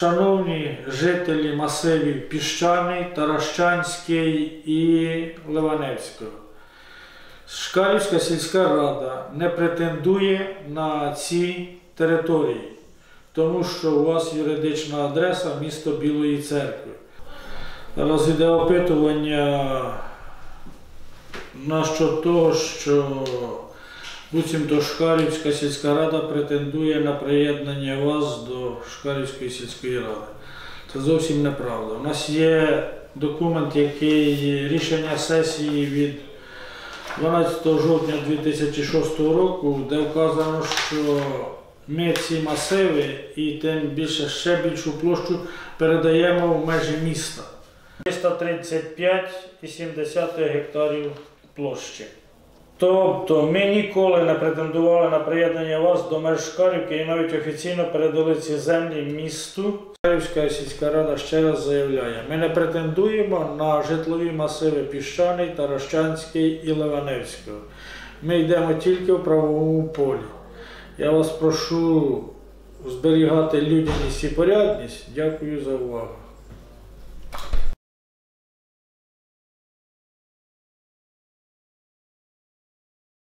Шановні жителі масивів Піщаний, Таращанський і Ливаневського. Шкалівська сільська рада не претендує на ці території, тому що у вас юридична адреса місто Білої церкви. Зараз йде опитування нащо того, що буцімто Шкалівська сільська рада претендує на приєднання вас до Шкалівської сільської ради. Це зовсім неправда. У нас є документ, який рішення сесії від 12 жовтня 2006 року, де вказано, що ми ці масиви і тим більше ще більшу площу передаємо в межі міста. 335,7 гектарів площі. Тобто ми ніколи не претендували на приєднання вас до меж Шкарівки і навіть офіційно передали ці землі місту. Шкарівська сільська рада ще раз заявляє, ми не претендуємо на житлові масиви Піщаний, Таращанський і Ливаневського. Ми йдемо тільки в правовому полі. Я вас прошу зберігати людяність і порядність. Дякую за увагу.